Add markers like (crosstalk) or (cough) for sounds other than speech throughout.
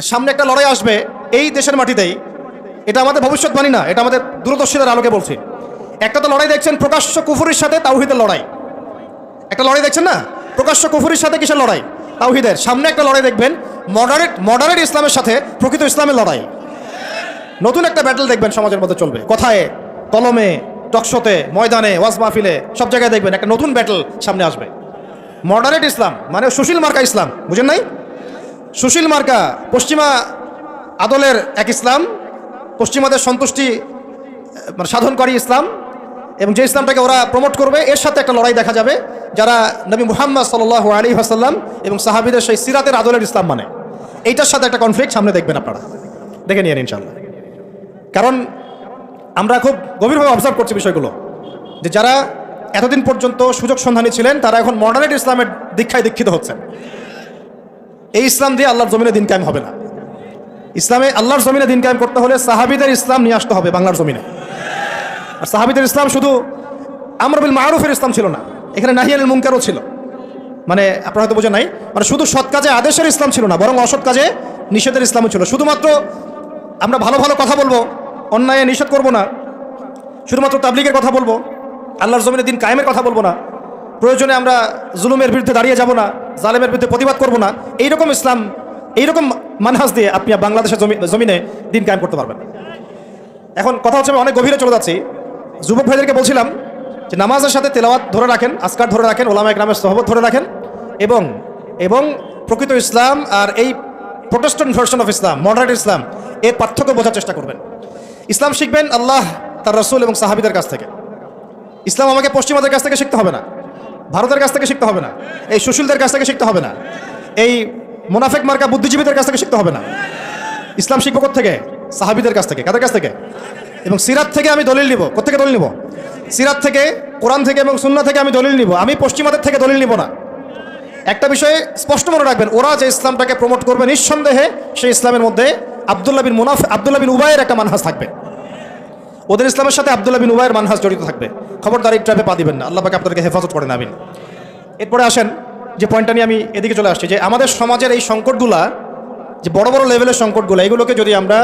সামনে একটা লড়াই আসবে এই দেশের মাটিতেই। এটা আমাদের ভবিষ্যৎবাণী না, এটা আমাদের দূরদর্শীদের আলোকে বলছি। একটা তো লড়াই দেখছেন প্রকাশ্য কুফুরির সাথে তাওহিদের লড়াই। একটা লড়াই দেখছেন না? প্রকাশ্য কুফুরির সাথে কিসের লড়াই? তাওহিদের। সামনে একটা লড়াই দেখবেন মডারেট মডারেট ইসলামের সাথে প্রকৃত ইসলামের লড়াই। নতুন একটা ব্যাটল দেখবেন সমাজের মধ্যে চলবে। কথায়, কলমে, টকশোতে, ময়দানে, ওয়াজ মাহফিলে, সব জায়গায় দেখবেন একটা নতুন ব্যাটল সামনে আসবে। মডারেট ইসলাম মানে সুশীল মার্কা ইসলাম, বুঝেন নাই? সুশীল মার্কা, পশ্চিমা আদলের এক ইসলাম, পশ্চিমাদের সন্তুষ্টি মানে সাধনকারী ইসলাম এবং যে ইসলামটাকে ওরা প্রমোট করবে, এর সাথে একটা লড়াই দেখা যাবে যারা নবী মুহাম্মদ সাল আলী হাসাল্লাম এবং সাহাবিদের সেই সিরাতের আদলের ইসলাম মানে। এইটার সাথে একটা কনফ্লিক্ট সামনে দেখবেন আপনারা। দেখে নিয়ে ইনশাল্লাহ কারণ আমরা খুব গভীরভাবে অবজার্ভ করছি বিষয়গুলো। যে যারা এতদিন পর্যন্ত সুযোগ সন্ধানী ছিলেন, তারা এখন মডার্নেট ইসলামের দীক্ষায় দীক্ষিত হচ্ছেন। এই ইসলাম দিয়ে আল্লাহর জমিনে দিন কায়েম হবে না। ইসলামে আল্লাহর জমিনে দিন কায়েম করতে হলে সাহাবিদের ইসলাম নিয়ে আসতে হবে বাংলার জমিনে। আর সাহাবিদের ইসলাম শুধু আমরবিল মারুফের ইসলাম ছিল না, এখানে নাহিয়ানুল মুনকারও ছিল। মানে আপনারা হয়তো বোঝেন নাই মানে শুধু সৎ কাজে আদেশের ইসলাম ছিল না, বরং অসৎ কাজে নিষেধের ইসলামও ছিল। শুধুমাত্র আমরা ভালো ভালো কথা বলব, অন্যায় নিষেধ করব না, শুধুমাত্র তাবলিগের কথা বলব, আল্লাহর জমিনে দিন কায়েমের কথা বলব না প্রয়োজনে আমরা জুলুমের বিরুদ্ধে দাঁড়িয়ে যাব না, জালেমের বিরুদ্ধে প্রতিবাদ করব না। এইরকম ইসলাম, এইরকম মানহাজ দিয়ে আপনি বাংলাদেশের জমি, জমিনে দিন কায়েম করতে পারবেন। এখন কথা হচ্ছে আমি অনেক গভীরে চলে যাচ্ছি। যুবক ভাইদেরকে বলছিলাম যে নামাজের সাথে তেলাওয়াত ধরে রাখেন আসকার ধরে রাখেন ওলামা একরামের সহবত ধরে রাখেন এবং এবং প্রকৃত ইসলাম আর এই Protestant version of Islam moderate Islam এর পার্থক্য বোঝার চেষ্টা করবেন। ইসলাম শিখবেন আল্লাহ, তার রসুল এবং সাহাবিদের কাছ থেকে। ইসলাম আমাকে পশ্চিমাদের কাছ থেকে শিখতে হবে না। ভারতের কাছ থেকে শিখতে হবে না। এই সুশীলদের কাছ থেকে শিখতে হবে না। এই মোনাফেক মার্কা বুদ্ধিজীবীদের কাছ থেকে শিখতে হবে না। ইসলাম শিখব থেকে সাহাবিদের কাছ থেকে। কাদের কাছ থেকে? এবং সিরাত থেকে আমি দলিল নিব। কোথেকে দলিল নিব? সিরাত থেকে, কোরআন থেকে এবং সুন্না থেকে আমি দলিল নিব। আমি পশ্চিমাদের থেকে দলিল নিব না। একটা বিষয়ে স্পষ্ট মনে রাখবেন, ওরা যে ইসলামটাকে প্রমোট করবে নিঃসন্দেহে, সেই ইসলামের মধ্যে আবদুল্লাহ বিন মুনাফ, আবদুল্লাহ বিন উবায়ের একটা মানহাজ থাকবে। ওদের ইসলামের সাথে আবদুল্লাহ বিন উবায়ের মানহাজ জড়িত থাকবে। খবরদার এই ট্র্যাপে পা দিবেন না। আল্লাহ পাকে আপনাদেরকে হেফাজত করেন, আমিন। এরপরে আসেন যে পয়েন্টটা নিয়ে আমি এদিকে চলে আসছি, যে আমাদের সমাজের এই সংকটগুলা, যে বড় বড় লেভেলের সংকটগুলো, এগুলোকে যদি আমরা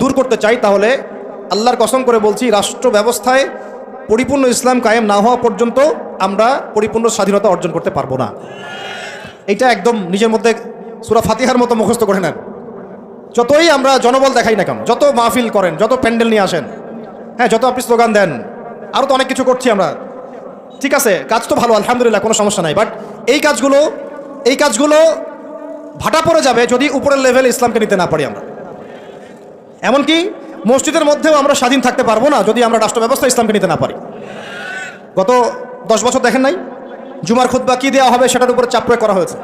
দূর করতে চাই, তাহলে আল্লাহর কসম করে বলছি, রাষ্ট্র ব্যবস্থায় পরিপূর্ণ ইসলাম কায়েম না হওয়া পর্যন্ত আমরা পরিপূর্ণ স্বাধীনতা অর্জন করতে পারব না। এটা একদম নিজের মধ্যে সুরা ফাতিহার মতো মুখস্থ করে নেন। যতই আমরা জনবল দেখাই না কেন, যত মাহফিল করেন, যত প্যান্ডেল নিয়ে আসেন হ্যাঁ যত আপনি স্লোগান দেন আরও তো অনেক কিছু করছি আমরা। ঠিক আছে, কাজ তো ভালো, আলহামদুলিল্লাহ, কোনো সমস্যা নাই। বাট এই কাজগুলো এই কাজগুলো ভাটা পড়ে যাবে যদি উপরের লেভেল ইসলামকে নিতে না পারি আমরা। এমনকি মসজিদের মধ্যেও আমরা স্বাধীন থাকতে পারব না যদি আমরা রাষ্ট্র ব্যবস্থা ইসলামকে নিতে না পারি। গত দশ বছর দেখেন নাই? জুমার খুদ্া কী দেওয়া হবে সেটার উপরে চাপ প্রয়োগ করা হয়েছে।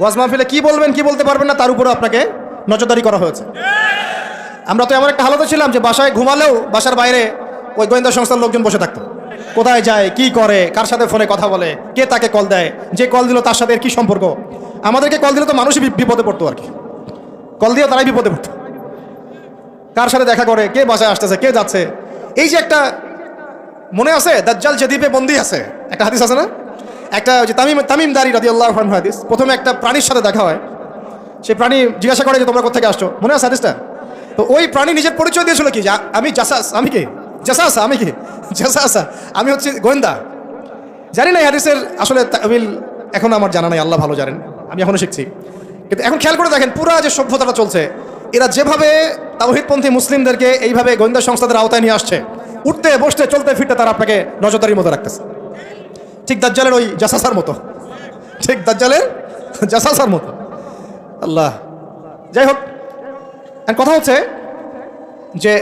ওয়াজ মাহফিলে কী বলবেন, কি বলতে পারবেন না, তার উপরে আপনাকে নজরদারি করা হয়েছে। আমরা তো এমন একটা হালতে ছিলাম যে বাসায় ঘুমালেও বাসার বাইরে ওই গোয়েন্দা সংস্থার লোকজন বসে থাকতো। কোথায় যায়, কি করে, কার সাথে ফোনে কথা বলে, কে তাকে কল দেয়, যে কল দিল তার সাথে কি সম্পর্ক? আমাদেরকে কল দিলে তো মানুষই বিপদে পড়তো আর কি। কল দিয়ে তারাই বিপদে পড়তো। কার সাথে দেখা করে, কে বাসায় আসতেছে, কে যাচ্ছে। এই যে একটা মনে আছে? দাজ্জাল যে দ্বীপে বন্দি আছে? একটা হাদিস আছে না? একটা যে তামিম তামিমদারি রাদি আল্লাহ হাদিস। প্রথমে একটা প্রাণীর সাথে দেখা হয়। সেই প্রাণী জিজ্ঞাসা করে যে, তোমরা কোথেকে আসছো? মনে আছে হাদিসটা? তো ওই প্রাণী নিজের পরিচয় দিয়েছিল কি? আমি জাসাস, আমি কি? জাসাসা, আমি কি? জাসাসা আমি হচ্ছে গোয়েন্দা। জানি না হাদিসের আসলে তামিল এখন আমার জানা নাই, আল্লাহ ভালো জানেন, আমি এখনও শিখছি। কিন্তু এখন খেয়াল করে দেখেন, পুরা যে সভ্যতাটা চলছে, এরা যেভাবে তাওহিদপন্থী মুসলিমদেরকে এইভাবে গোয়েন্দা সংস্থাদের আওতায় নিয়ে আসছে, উঠতে, বসতে, চলতে, ফিরতে তারা আপনাকে নজরদারির মতো রাখতেছে। ঠিক দাজ্জালের ওই জাসাসার মতো। ঠিক দাজ্জালের জাসাসার মতো। আল্লাহ। যাই হোক কথা হচ্ছে যে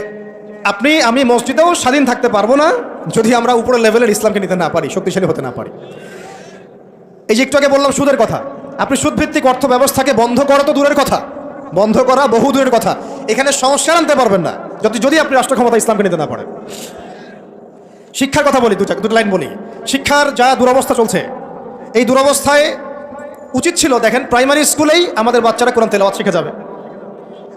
আপনি, আমি মসজিদেও স্বাধীন থাকতে পারব না যদি আমরা উপরের লেভেলের ইসলামকে নিতে না পারি, শক্তিশালী হতে না পারি। এই যে একটু আগে বললাম সুদের কথা, আপনি সুদভিত্তিক অর্থ ব্যবস্থাকে বন্ধ করা তো দূরের কথা, বন্ধ করা বহু দূরের কথা, এখানে সংস্কার আনতে পারবেন না, যদি যদি আপনি রাষ্ট্র ক্ষমতা ইসলামকে নিতে না পারেন। শিক্ষার কথা বলি, দুটা, দুটো লাইন বলি। শিক্ষার যা দুরবস্থা চলছে, এই দুরবস্থায় উচিত ছিল, দেখেন প্রাইমারি স্কুলেই আমাদের বাচ্চারা কোরআন তেলাওয়াত শিখে যাবে।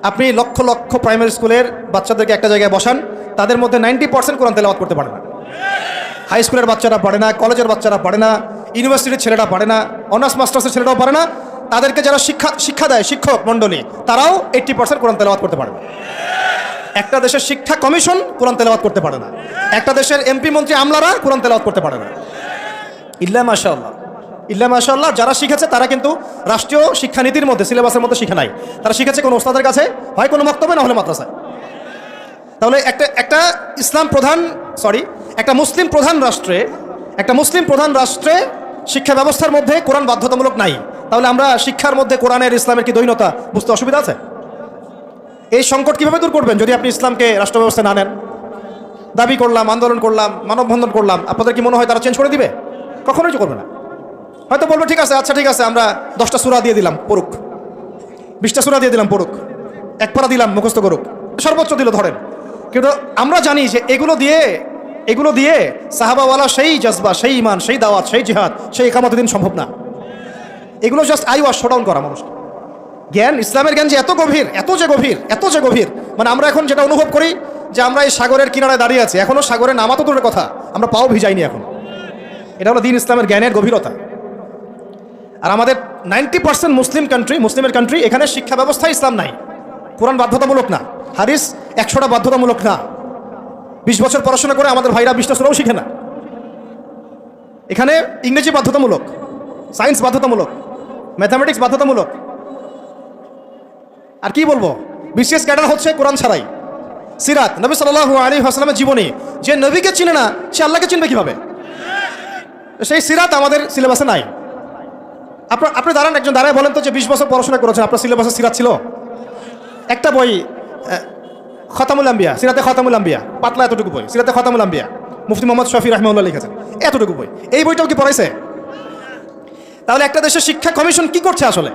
আপনি লক্ষ লক্ষ প্রাইমারি স্কুলের বাচ্চাদেরকে একটা জায়গায় বসান, তাদের মধ্যে নাইনটি পার্সেন্ট কোরআন তেলাওয়াত করতে পারে না। হাই স্কুলের বাচ্চারা পারে না কলেজের বাচ্চারা পারে না ইউনিভার্সিটির ছেলেরা পারে না অনার্স মাস্টার্সের ছেলেরাও পারে না, তাদেরকে যারা শিক্ষা শিক্ষা দেয়, শিক্ষক মণ্ডলী, তারাও এইট্টি পার্সেন্ট কোরআন তেলাওয়াত করতে পারে না। একটা দেশের শিক্ষা কমিশন কোরআন তেলাওয়াত করতে পারে না। একটা দেশের এমপি মন্ত্রী আমলারা কোরআন তেলাওয়াত করতে পারে না। ইল্লা মাশাআল্লাহ। ইল্লা মাশাআল্লাহ, যারা শিখেছে তারা কিন্তু রাষ্ট্রীয় শিক্ষানীতির মধ্যে, সিলেবাসের মধ্যে শিখে নাই। তারা শিখেছে কোনো ওস্তাদের কাছে, হয় কোনো বক্তব্য না হলে মাদ্রাসায়। তাহলে একটা একটা ইসলাম প্রধান সরি একটা মুসলিম প্রধান রাষ্ট্রে, একটা মুসলিম প্রধান রাষ্ট্রে শিক্ষা ব্যবস্থার মধ্যে কোরআন বাধ্যতামূলক নাই। তাহলে আমরা শিক্ষার মধ্যে কোরআনের ইসলামের কি দৈনতা বুঝতে অসুবিধা আছে? এই সংকট কীভাবে দূর করবেন যদি আপনি ইসলামকে রাষ্ট্র ব্যবস্থায় না নেন? দাবি করলাম, আন্দোলন করলাম, মানববন্ধন করলাম, আপনাদের কি মনে হয় তারা চেঞ্জ করে দিবে? কখনোই করবে না। হয়তো বলবে, ঠিক আছে আচ্ছা ঠিক আছে, আমরা দশটা সুরা দিয়ে দিলাম, পড়ুক। বিশটা সুরা দিয়ে দিলাম, পড়ুক। এক পারা দিলাম, মুখস্থ করুক। সর্বোচ্চ দিল, ধরেন। কিন্তু আমরা জানি যে এগুলো দিয়ে এগুলো দিয়ে সাহাবাওয়ালা সেই জজবা, সেই ইমান সেই দাওয়াত, সেই জিহাদ, সেই একামত দিন সম্ভব না। এগুলো জাস্ট আই ওয়াশ শোডাউন করা মানুষ জ্ঞান, ইসলামের জ্ঞান যে এত গভীর, এত যে গভীর, এত যে গভীর। মানে আমরা এখন যেটা অনুভব করি যে আমরা এই সাগরের কিনারায় দাঁড়িয়ে আছি এখনও সাগরে নামা তো দূরের কথা, আমরা পাও ভিজাইনি এখন। এটা হলো দিন ইসলামের জ্ঞানের গভীরতা। আর আমাদের নাইনটি পার্সেন্ট মুসলিম কান্ট্রি মুসলিমের কান্ট্রি এখানে শিক্ষা ব্যবস্থা ইসলাম নাই। কোরআন বাধ্যতামূলক না। হারিস একশোটা বাধ্যতামূলক না। বিশ বছর পড়াশোনা করে আমাদের ভাইরা বিশটা সুরাও শিখে না। এখানে ইংরেজি বাধ্যতামূলক, সায়েন্স বাধ্যতামূলক, ম্যাথামেটিক্স বাধ্যতামূলক। আর কি বলব? বিশেষ ক্যাডার হচ্ছে কোরআন ছাড়াই। সিরাত, নবী সাল্লাহ আলী আসলামের জীবনী। যে নবীকে চিনে না, সে আল্লাহকে চিনবে কীভাবে? সেই সিরাত আমাদের সিলেবাসে নাই। আপনার আপনি দাঁড়ান, একজন দাঁড়ায় বলেন তো যে বিশ বছর পড়াশোনা করেছেন, আপনার সিলেবাসে সিরাত ছিল? একটা বই খতামুল আম্বিয়া, সিরাতে খতামুল আম্বিয়া, পাতলা এতটুকু বই, সিরাতে খতামুল আম্বিয়া, মুফতি মোহাম্মদ শফি রহমাউল্লাহ লিখেছেন, এতটুকু বই। এই বইটাও কি পড়াইছে? তাহলে একটা দেশের শিক্ষা কমিশন কি করছে আসলে?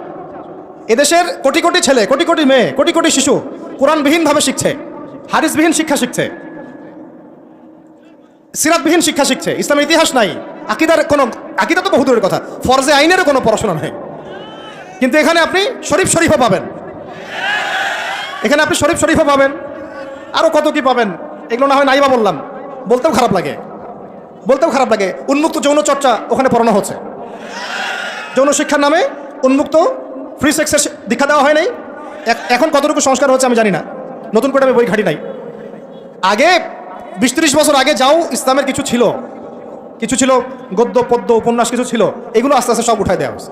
এদেশের কোটি কোটি ছেলে, কোটি কোটি মেয়ে, কোটি কোটি শিশু কোরআনবিহীনভাবে শিখছে হারিসবিহীন শিক্ষা শিখছে, সিরাতবিহীন শিক্ষা শিখছে, ইসলামের ইতিহাস নাই, আকিদার কোনো আকিদা তো বহুদূরের কথা। ফরজে আইনেরও কোনো পড়াশোনা নেই। কিন্তু এখানে আপনি শরীফ শরীফও পাবেন। এখানে আপনি শরীফ শরীফও পাবেন। আরও কত কি পাবেন? এগুলো না হয় নাইবা বললাম। বলতেও খারাপ লাগে। বলতেও খারাপ লাগে। উন্মুক্ত যৌন চর্চা ওখানে পড়ানো হচ্ছে। যৌন শিক্ষার নামে উন্মুক্ত ফ্রি সেক্সের দীক্ষা দেওয়া হয় নাই। এখ- এখন কতটুকু সংস্কার হচ্ছে আমি জানি না। নতুন করে আমি বই ঘাটি নাই। আগে বিশ বছর আগে যাও ইসলামের কিছু ছিল। কিছু ছিল, গদ্য, পদ্য, উপন্যাস কিছু ছিল, এগুলো আস্তে আস্তে সব উঠাই দেওয়া হচ্ছে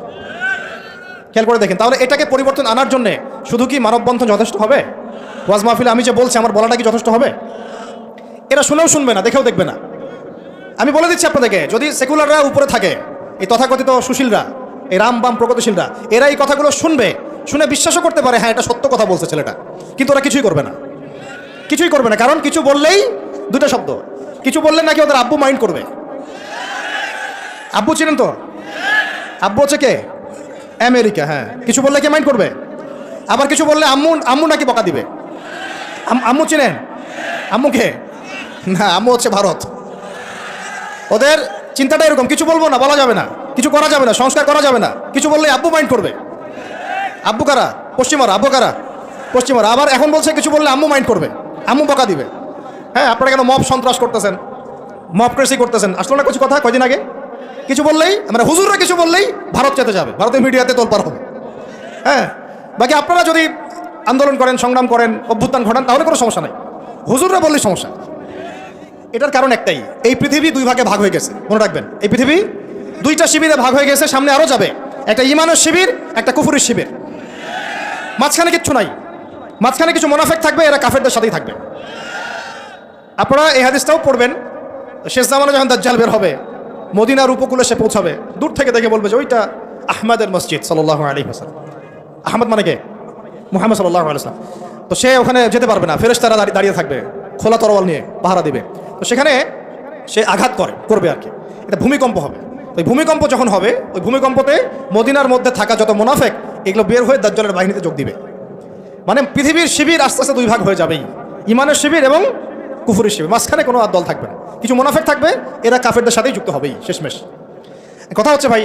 খেয়াল করে দেখেন, তাহলে এটাকে পরিবর্তন আনার জন্য শুধু কি মানববন্ধন যথেষ্ট হবে? ওয়াজ মাহফিলে আমি যে বলছি, আমার বলাটা কি যথেষ্ট হবে? এরা শুনেও শুনবে না, দেখেও দেখবে না। আমি বলে দিচ্ছি আপনাদেরকে, যদি সেকুলাররা উপরে থাকে, এই তথাকথিত সুশীলরা, এই রাম বাম প্রগতিশীলরা, এরা এই কথাগুলো শুনবে, শুনে বিশ্বাসও করতে পারে হ্যাঁ এটা সত্য কথা বলছে ছেলেটা। কিন্তু ওরা কিছুই করবে না। কিছুই করবে না, কারণ কিছু বললেই দুটো শব্দ। কিছু বললে নাকি ওদের আব্বু মাইন্ড করবে। আব্বু ছিলেন তো? আব্বু হচ্ছে কে? আমেরিকা হ্যাঁ। কিছু বললে কে মাইন্ড করবে? আবার কিছু বললে আম্মু আম্মু নাকি বকা দিবে? আম- আম্মু চিনেন? আম্মু কে? না, আম্মু হচ্ছে ভারত। ওদের চিন্তাটা এরকম, কিছু বলব না, বলা যাবে না। কিছু করা যাবে না, সংস্কার করা যাবে না। কিছু বললে আব্বু মাইন্ড করবে। আব্বু কারা? পশ্চিমারা, আব্বু কারা? পশ্চিমারা। আবার এখন বলছে কিছু বললে আম্মু মাইন্ড করবে। আম্মু বকা দিবে। হ্যাঁ আপনারা কেন মব সন্ত্রাস করতেছেন? মব ক্রেসি করতেছেন। আসলো না কিছু কথা কয়দিন আগে? কিছু বললেই মানে হুজুররা কিছু বললেই ভারত যেতে যাবে, ভারতের মিডিয়াতে তোলপার হবে। হ্যাঁ বাকি আপনারা যদি আন্দোলন করেন, সংগ্রাম করেন, অভ্যুত্থান ঘটান, তাহলে কোনো সমস্যা নাই। হুজুররা বললেই সমস্যা এটার কারণ একটাই, এই পৃথিবী দুই ভাগে ভাগ হয়ে গেছে, মনে রাখবেন। এই পৃথিবী দুইটা শিবিরে ভাগ হয়ে গেছে, সামনে আরও যাবে। একটা ইমানের শিবির, একটা কুফুরের শিবির। মাঝখানে কিচ্ছু নাই। মাঝখানে কিছু মোনাফেক থাকবে, এরা কাফেরদের সাথেই থাকবে। আপনারা এই হাদিসটাও পড়বেন, শেষ জামানে যখন দাজ্জাল বের হবে মদিনার উপকূলে সে পৌঁছাবে। দূর থেকে দেখে বলবে যে ওইটা আহমেদের মসজিদ সাল্লাহ আলী হাসান আহমদ মানে কে? মুহাম্মদ সাল্লাহ আলাইসলাম তো সে ওখানে যেতে পারবে না। ফেরেস তারা দাঁড়িয়ে থাকবে। খোলা তরোয়াল নিয়ে পাহারা দিবে। তো সেখানে সে আঘাত করে, করবে আর কি। এটা ভূমিকম্প হবে। ওই ভূমিকম্প যখন হবে, ওই ভূমিকম্পতে মদিনার মধ্যে থাকা যত মোনাফেক, এগুলো বের হয়ে দাজ্জালের বাহিনীতে যোগ দিবে। মানে পৃথিবীর শিবির আস্তে আস্তে দুই ভাগ হয়ে যাবেই। ইমানের শিবির এবং কুফুরের শিবির মাঝখানে কোনো আর দল থাকবে না। কিছু মোনাফেক থাকবে, এরা কাফেরদের সাথেই যুক্ত হবেই, শেষমেশ। কথা হচ্ছে ভাই,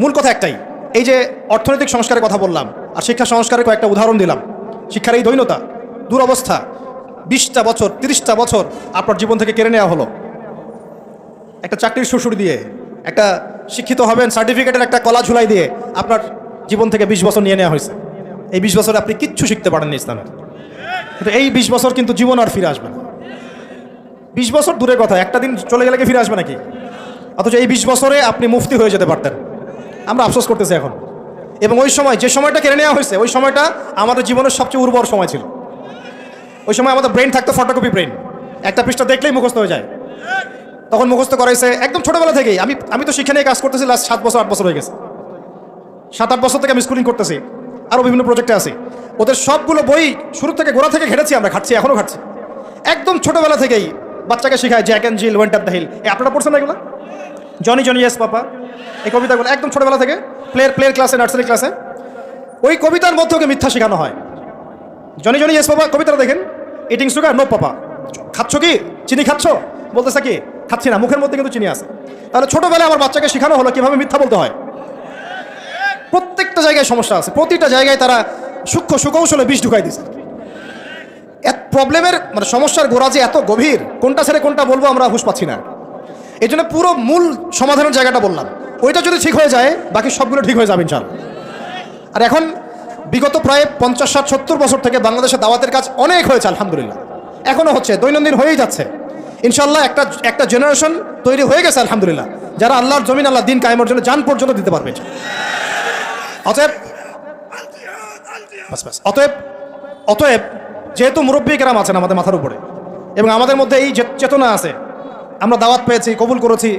মূল কথা একটাই, এই যে অর্থনৈতিক সংস্কারের কথা বললাম, আর শিক্ষা সংস্কারের কয়েকটা উদাহরণ দিলাম, শিক্ষার এই দৈনতা দুরবস্থা, বিশটা বছর, তিরিশটা বছর আপনার জীবন থেকে কেড়ে নেওয়া হলো। একটা চাকরির শ্বশুর দিয়ে, একটা শিক্ষিত হবেন সার্টিফিকেটের একটা কলা ঝুলাই দিয়ে আপনার জীবন থেকে বিশ বছর নিয়ে নেওয়া হয়েছে। এই বিশ বছরে আপনি কিচ্ছু শিখতে পারেননি ইসলামের। এই বিশ বছর কিন্তু জীবন আর ফিরে আসবে না। বিশ বছর দূরে কথা, একটা দিন চলে গেলে কি ফিরে আসবে নাকি? অথচ এই বিশ বছরে আপনি মুফতি হয়ে যেতে পারতেন। আমরা আফসোস করতেছি এখন। এবং ওই সময়, যে সময়টা কেড়ে নেওয়া হয়েছে, ওই সময়টা আমাদের জীবনের সবচেয়ে উর্বর সময় ছিল। ওই সময় আমাদের ব্রেন থাকতো ফটোকপি ব্রেন একটা পৃষ্ঠা দেখলেই মুখস্থ হয়ে যায়। তখন মুখস্থ করাইছে একদম ছোটবেলা থেকেই। আমি আমি তো শিক্ষা নিয়ে কাজ করতেছি লাস্ট সাত বছর, আট বছর হয়ে গেছে। সাত, আট বছর থেকে আমি স্কুলিং করতেছি, আরও বিভিন্ন প্রজেক্টে আছি। ওদের সবগুলো বই শুরু থেকে গোড়া থেকে ঘেটেছি আমরা খাচ্ছি এখনও খাচ্ছি একদম ছোটোবেলা থেকেই বাচ্চাকে শেখায় Jack and Jill, went of the hill. এ আপনারা পড়ছেন এগুলো? জনি জনি ইয়েস পাপা এই কবিতাগুলো একদম ছোটবেলা থেকে প্লেয়ার প্লেয়ার ক্লাসে নার্সারি ক্লাসে ওই কবিতার মধ্যে ওকে মিথ্যা শেখানো হয়। জনি জনি ইয়েস পাপা কবিতাটা দেখেন। ইটিং সুগার নো পাপা খাচ্ছ কি? চিনি খাচ্ছ? বলতেছে কি? খাচ্ছি না, মুখের মধ্যে কিন্তু চিনি আছে। তাহলে ছোটবেলায় আমার বাচ্চাকে শেখানো হলো কীভাবে মিথ্যা বলতে হয়? প্রত্যেকটা জায়গায় সমস্যা আছে। প্রতিটা জায়গায় তারা সূক্ষ্ম সুকৌশলে বিষ ঢুকাই দিছে এত প্রবলেমের মানে সমস্যার গোড়া যে এত গভীর, কোনটা ছেড়ে কোনটা বলব আমরা হুশ পাচ্ছি না। এই জন্য পুরো মূল সমাধানের জায়গাটা বললাম। ওইটা যদি ঠিক হয়ে যায়, বাকি সবগুলো ঠিক হয়ে যাবে ইনশাল আর এখন বিগত প্রায় পঞ্চাশ, ষাট, সত্তর বছর থেকে বাংলাদেশের দাওয়াতের কাজ অনেক হয়েছে, আলহামদুলিল্লাহ। এখনও হচ্ছে, দৈনন্দিন হয়েই যাচ্ছে। ইনশাল্লাহ একটা একটা জেনারেশন তৈরি হয়ে গেছে, আলহামদুলিল্লাহ। যারা আল্লাহর জমিন আল্লাহ দিন কায়েমের জন্য যান পর্যন্ত দিতে পারবে। অতএব অতএব অতএব যেহেতু মুরব্বী কেরাম আছেন আমাদের মাথার উপরে, এবং আমাদের মধ্যে এই চেতনা আছে, আমরা দাওয়াত পেয়েছি, কবুল করেছি,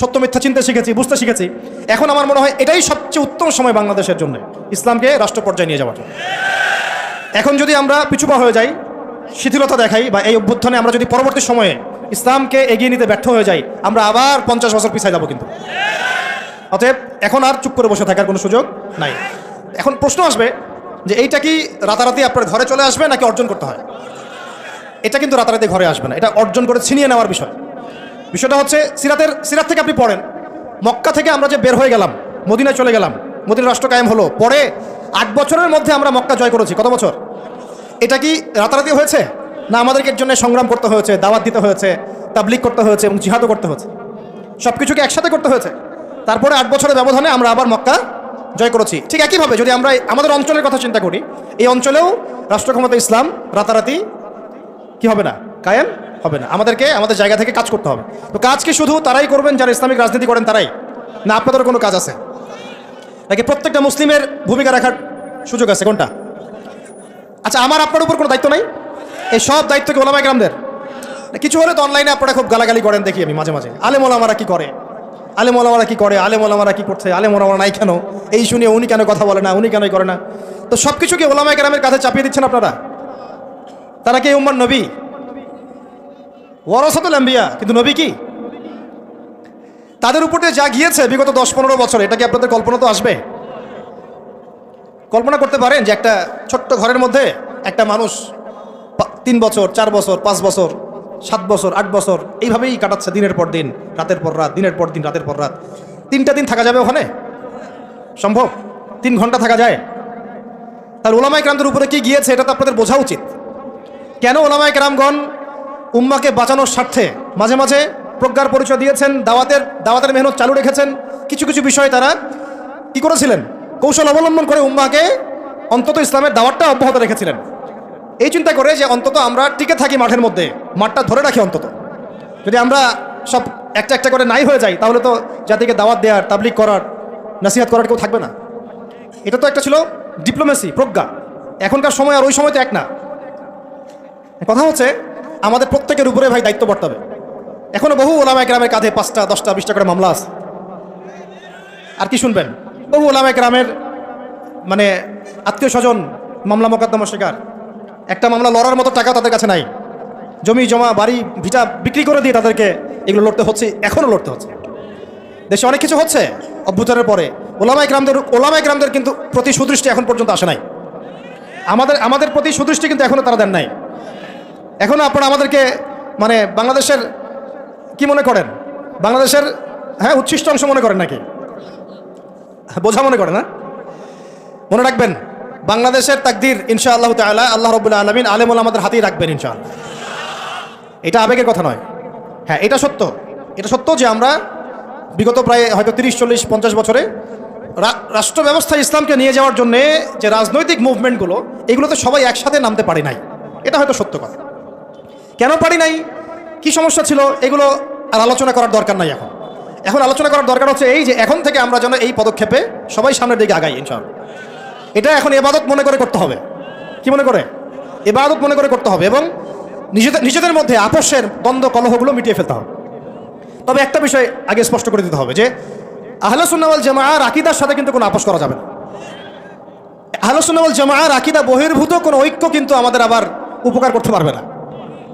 সত্য মিথ্যা চিনতে শিখেছি, বুঝতে শিখেছি, এখন আমার মনে হয় এটাই সবচেয়ে উত্তম সময় বাংলাদেশের জন্য, ইসলামকে রাষ্ট্র পর্যায়ে নিয়ে যাওয়ার জন্য। এখন যদি আমরা পিছুপা হয়ে যাই, শিথিলতা দেখাই, বা এই অভ্যুত্থানে আমরা যদি পরবর্তী সময়ে ইসলামকে এগিয়ে নিতে ব্যর্থ হয়ে যাই, আমরা আবার পঞ্চাশ বছর পিছিয়ে যাব কিন্তু। অতএব এখন আর চুপ করে বসে থাকার কোনো সুযোগ নাই। এখন প্রশ্ন আসবে যে এইটা কি রাতারাতি আপনার ঘরে চলে আসবে নাকি অর্জন করতে হয়? এটা কিন্তু রাতারাতি ঘরে আসবে না। এটা অর্জন করে ছিনিয়ে নেওয়ার বিষয়। বিষয়টা হচ্ছে সিরাতের সিরাত থেকে আপনি পড়েন। মক্কা থেকে আমরা যে বের হয়ে গেলাম, মদিনায় চলে গেলাম, মদিনা রাষ্ট্র কায়েম হলো, পরে আট বছরের মধ্যে আমরা মক্কা জয় করেছি। কত বছর? এটা কি রাতারাতি হয়েছে? না, আমাদেরকে এর জন্য সংগ্রাম করতে হয়েছে, দাওয়াত দিতে হয়েছে তাবলিক করতে হয়েছে এবং জিহাদও করতে হয়েছে। সব কিছুকে একসাথে করতে হয়েছে। তারপরে আট বছরের ব্যবধানে আমরা আবার মক্কা জয় করেছি। ঠিক একইভাবে যদি আমরা আমাদের অঞ্চলের কথা চিন্তা করি, এই অঞ্চলেও রাষ্ট্র ক্ষমতা ইসলাম রাতারাতি কি হবে না? কায়েম হবে না। আমাদেরকে আমাদের জায়গা থেকে কাজ করতে হবে। তো কাজ কি শুধু তারাই করবেন, যারা ইসলামিক রাজনীতি করেন তারাই? না আপনাদের কোনো কাজ আছে? নাকি প্রত্যেকটা মুসলিমের ভূমিকা রাখার সুযোগ আছে? কোনটা? আচ্ছা আমার আপনার উপর কোনো দায়িত্ব নাই? এই সব দায়িত্ব কি ওলামাই গ্রামদের কিছু হলে তো অনলাইনে আপনারা খুব গালাগালি করেন দেখি আমি মাঝে মাঝে। আলেম ওলামারা কি করে? আলেম ওলামারা কি করে? আলেম ওলামারা কি করছে? আলেম ওলামারা নাই কেন? এই শুনিয়ে উনি কেন কথা বলে না? উনি কেন করে না? তো সব কিছু কি ওলামাই গ্রামের কাছে চাপিয়ে দিচ্ছেন আপনারা? তারা কি উম্মার নবী? ওয়ারসাতুল আম্বিয়া কিন্তু নবী কি? তাদের উপরে যা গিয়েছে বিগত দশ পনেরো বছর, এটা কি আপনাদের কল্পনা তো আসবে? কল্পনা করতে পারেন যে একটা ছোট্ট ঘরের মধ্যে একটা মানুষ তিন বছর, চার বছর, পাঁচ বছর সাত বছর, আট বছর, এইভাবেই কাটাচ্ছে দিনের পর দিন, রাতের পর রাত, দিনের পর দিন, রাতের পর রাত। তিনটা দিন থাকা যাবে ওখানে? সম্ভব? তিন ঘণ্টা থাকা যায়? তার ওলামায় ক্রান্তের উপরে কি গিয়েছে, এটা তো আপনাদের বোঝা উচিত। কেন ওলামায় ক্রামগণ উম্মাকে বাঁচানোর স্বার্থে মাঝে মাঝে প্রজ্ঞার পরিচয় দিয়েছেন, দাওয়াতের দাওয়াতের মেহনত চালু রেখেছেন, কিছু কিছু বিষয়ে তারা কি করেছিলেন? কৌশল অবলম্বন করে উম্মাকে অন্তত ইসলামের দাওয়াতটা অব্যাহত রেখেছিলেন। এই চিন্তা করে যে অন্তত আমরা টিকে থাকি মাঠের মধ্যে, মাঠটা ধরে রাখি অন্তত। যদি আমরা সব একটা একটা করে নাই হয়ে যাই, তাহলে তো জাতিকে দাওয়াত দেওয়ার তাবলিক করার, নাসিহাত করার কেউ থাকবে না। এটা তো একটা ছিল ডিপ্লোমেসি, প্রজ্ঞা। এখনকার সময় আর ওই সময় তো এক না। কথা হচ্ছে, আমাদের প্রত্যেকের উপরে ভাই দায়িত্ব বর্তাবে। এখনও বহু ওলামা গ্রামের কাঁধে পাঁচটা, দশটা, বিশটা করে মামলা আছে। আর কি শুনবেন? বহু ওলামা গ্রামের মানে আত্মীয় স্বজন মামলা মোকদ্দমা শিকার। একটা মামলা লড়ার মতো টাকা তাদের কাছে নাই। জমি, জমা, বাড়ি, ভিটা বিক্রি করে দিয়ে তাদেরকে এগুলো লড়তে হচ্ছে এখনও লড়তে হচ্ছে। দেশে অনেক কিছু হচ্ছে অভ্যুত্থানের পরে। ওলামাই গ্রামদের ওলামাই গ্রামদের কিন্তু প্রতি সুদৃষ্টি এখন পর্যন্ত আসে নাই। আমাদের আমাদের প্রতি সুদৃষ্টি কিন্তু এখনও তারা দেন নাই। এখনও আপনারা আমাদেরকে মানে বাংলাদেশের কি মনে করেন? বাংলাদেশের হ্যাঁ উচ্ছিষ্ট অংশ মনে করেন নাকি? বোঝা মনে করেন না? মনে রাখবেন বাংলাদেশের তাকদির ইনশা আল্লাহ তালা আল্লাহ রবুল্লা আলমিন আলেমুল আমাদের হাতেই রাখবেন, ইনশাআল্লাহ। এটা আবেগের কথা নয়। হ্যাঁ এটা সত্য। এটা সত্য যে আমরা বিগত প্রায় হয়তো তিরিশ, চল্লিশ, পঞ্চাশ বছরে রাষ্ট্র ব্যবস্থা ইসলামকে নিয়ে যাওয়ার জন্য যে রাজনৈতিক মুভমেন্টগুলো, এগুলোতে সবাই একসাথে নামতে পারি নাই। এটা হয়তো সত্য কথা। কেন পারি নাই? কি সমস্যা ছিল? এগুলো আর আলোচনা করার দরকার নাই এখন। এখন আলোচনা করার দরকার হচ্ছে এই যে এখন থেকে আমরা যেন এই পদক্ষেপে সবাই সামনের দিকে আগাই, ইনশাআল্লাহ। এটা এখন এবাদত মনে করে করতে হবে। কি মনে করে? এবাদত মনে করে করতে হবে এবং নিজেদের নিজেদের মধ্যে আপোষের দ্বন্দ্ব, কলহগুলো মিটিয়ে ফেলতে হবে। তবে একটা বিষয় আগে স্পষ্ট করে দিতে হবে যে আহলসুন্নাওয়াল জামাআর আকিদার সাথে কিন্তু কোনো আপোষ করা যাবে না। আহলসুন্নাওয়াল জামাআর আকিদা বহির্ভূত, কোনো ঐক্য কিন্তু আমাদের আবার উপকার করতে পারবে না।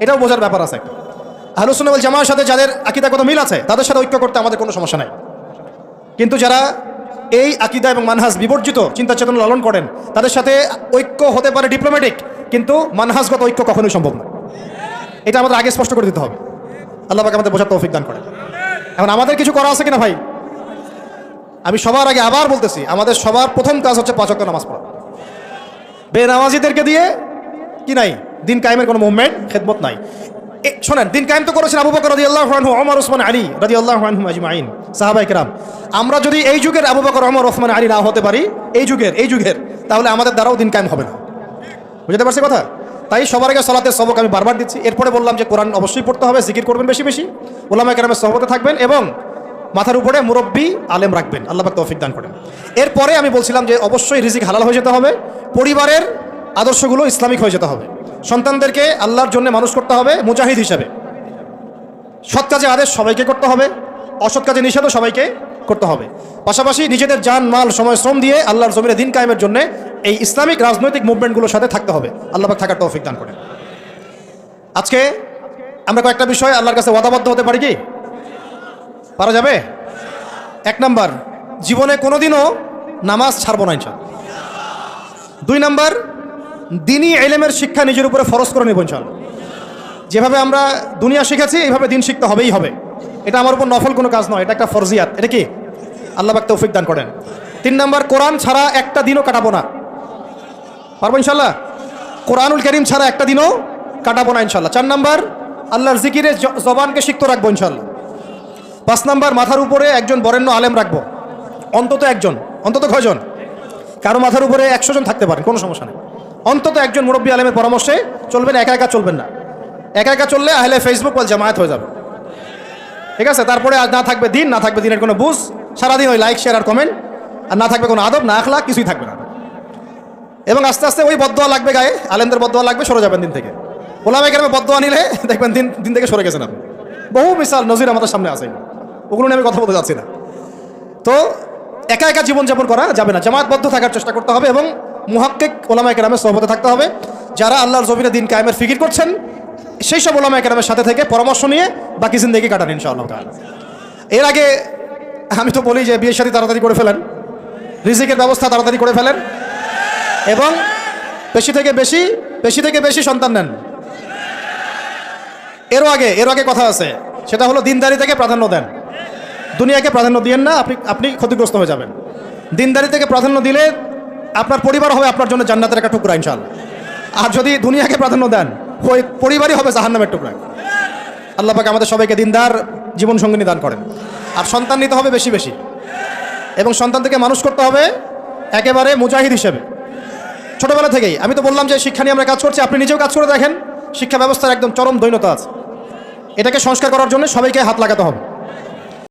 এটাও বোঝার ব্যাপার আছে একটা। জামাআর সাথে যাদের আকিদা কত মিল আছে, তাদের সাথে ঐক্য করতে আমাদের কোনো সমস্যা নাই। কিন্তু যারা এই আকিদা এবং মানহাজ বিবর্জিত চিন্তা চেতনা লালন করেন। তাদের সাথে ঐক্য হতে পারে ডিপ্লোম্যাটিক কিন্তু মানহাজগত ঐক্য কখনোই সম্ভব না এটা আমাদের আগে স্পষ্ট করে দিতে হবে। আল্লাহ আমাদের বোঝার তৌফিক দান করেন। এখন আমাদের কিছু করা আছে কিনা ভাই? আমি সবার আগে আবার বলতেছি, আমাদের সবার প্রথম কাজ হচ্ছে পাঁচক নামাজ পড়া। বেনামাজিদেরকে দিয়ে কি নাই? দিন কায়েমের কোনো মুভমেন্ট খেদমত নাই। শোনেন, দিন কায়েম তো করেছেন আবু বকর রাজি আল্লাহ ওমর ওসমান আলী রাজি আল্লাহ আজমাইন সাহাবাই কেরাম আমরা যদি এই যুগের আবু বকর, ওমর ওসমান আলী না হতে পারি, এই যুগের এই যুগের, তাহলে আমাদের দ্বারাও দিন কায়েম হবে না। বুঝতে পারছি কথা? তাই সবার আগে সলাতের সবক আমি বারবার দিচ্ছি। এরপরে বললাম যে কোরআন অবশ্যই পড়তে হবে, জিকির করবেন বেশি বেশি। ওলামা কেরামের সহবতে থাকবেন এবং মাথার উপরে মুরব্বী আলেম রাখবেন। আল্লাহ তৌফিক দান করেন। এরপরে আমি বলছিলাম যে অবশ্যই রিজিক হালাল হয়ে যেতে হবে, পরিবারের আদর্শগুলো ইসলামিক হয়ে যেতে হবে। সন্তানদেরকে আল্লাহর জন্য মানুষ করতে হবে, মুজাহিদ হিসাবে। সৎ কাজে আদেশ সবাইকে করতে হবে, অসৎ কাজে নিষেধও সবাইকে করতে হবে। পাশাপাশি নিজেদের যান মাল, সময়, শ্রম দিয়ে আল্লাহর জমিনে দিন কায়েমের জন্য এই ইসলামিক রাজনৈতিক মুভমেন্টগুলোর সাথে থাকতে হবে। আল্লাহ পাক থাকার তৌফিক দান করেন। আজকে আমরা কয়েকটা বিষয় আল্লাহর কাছে ওয়াদাবদ্ধ হতে পারি কি? পারা যাবে? এক নাম্বার, জীবনে কোনোদিনও নামাজ ছাড়বো না ইনশাল দুই নাম্বার দিনই এলেমের শিক্ষা নিজের উপরে ফরজ করে নেব ইনশাল যেভাবে আমরা দুনিয়া শিখেছি, এইভাবে দিন শিখতে হবেই হবে। এটা আমার উপর নফল কোনো কাজ নয়, এটা একটা ফরজিয়াত। এটা কি? আল্লাহ পাক তৌফিক দান করেন। তিন নম্বর, কোরআন ছাড়া একটা দিনও কাটাবো না। পারব ইনশাল্লাহ কোরআনুল করিম ছাড়া একটা দিনও কাটাবো না ইনশাল্লাহ চার নম্বর, আল্লাহর জিকিরে জবানকে সিক্ত রাখব ইনশাল্লাহ পাঁচ নম্বর, মাথার উপরে একজন বরেণ্য আলেম রাখব। অন্তত একজন, অন্তত কয়জন? কারও মাথার উপরে একশো জন থাকতে পারেন, কোনো সমস্যা নেই। অন্তত একজন মুরব্বী আলেমের পরামর্শে চলবেন, একা একা চলবেন না। একা একা চললে আহলে ফেসবুক বল জামায়াত হয়ে যাবে। ঠিক আছে? তারপরে আর না থাকবে দিন, না থাকবে দিনের কোনো বুঝ। সারাদিন ওই লাইক শেয়ার আর কমেন্ট আর না থাকবে কোনো আদব, না আখলা কিছুই থাকবে না। এবং আস্তে আস্তে ওই বদোয়া লাগবে গায়ে, আলেমদের বদোয়া লাগবে, সরে যাবেন দিন থেকে। ওলামে কেরামে বদোয়া নিলে (laughs) দেখবেন দিন দিন থেকে সরে গেছেন আপনি। বহু মিশাল নজির আমাদের সামনে আছে। ওগুলো নিয়ে আমি কথা বলতে যাচ্ছি না। তো একা একা জীবনযাপন করা যাবে না। জামাতবদ্ধ থাকার চেষ্টা করতে হবে এবং মুহাক্কিক ওলামা কেরামের সহবতে থাকতে হবে। যারা আল্লাহর জমিনে দিন কায়েমের ফিকির করছেন, সেই সব ওলামা কেরামের সাথে থেকে পরামর্শ নিয়ে বাকি জিন্দগি কাটান ইনশাআল্লাহ। এর আগে আমি তো বলি যে বিয়ের সাথে তাড়াতাড়ি করে ফেলেন। রিজিকের ব্যবস্থা তাড়াতাড়ি করে ফেলেন। এবং বেশি থেকে বেশি বেশি থেকে বেশি সন্তান নেন। এরও আগে এরও আগে কথা আছে। সেটা হলো দিনদারি থেকে প্রাধান্য দেন। দুনিয়াকে প্রাধান্য দিয়েন না, আপনি আপনি ক্ষতিগ্রস্ত হয়ে যাবেন। দিনদারি থেকে প্রাধান্য দিলে আপনার পরিবার হবে আপনার জন্য জান্নাতের একটা টুকরা ইনশাল্লাহ আর যদি দুনিয়াকে প্রাধান্য দেন, ওই পরিবারই হবে জাহান্নামের টুকরা। আল্লাহ পাক আমাদের সবাইকে দিনদার জীবন সঙ্গিনী দান করেন। আর সন্তান নিতে হবে বেশি বেশি। এবং সন্তানদেরকে মানুষ করতে হবে একেবারে মুজাহিদ হিসেবে। ছোটবেলা থেকেই, আমি তো বললাম যে শিক্ষা নিয়ে আমরা কাজ করছি, আপনি নিজেও কাজ করে দেখেন, শিক্ষা ব্যবস্থার একদম চরম দৈনতা আছে। এটাকে সংস্কার করার জন্য সবাইকে হাত লাগাতে হবে।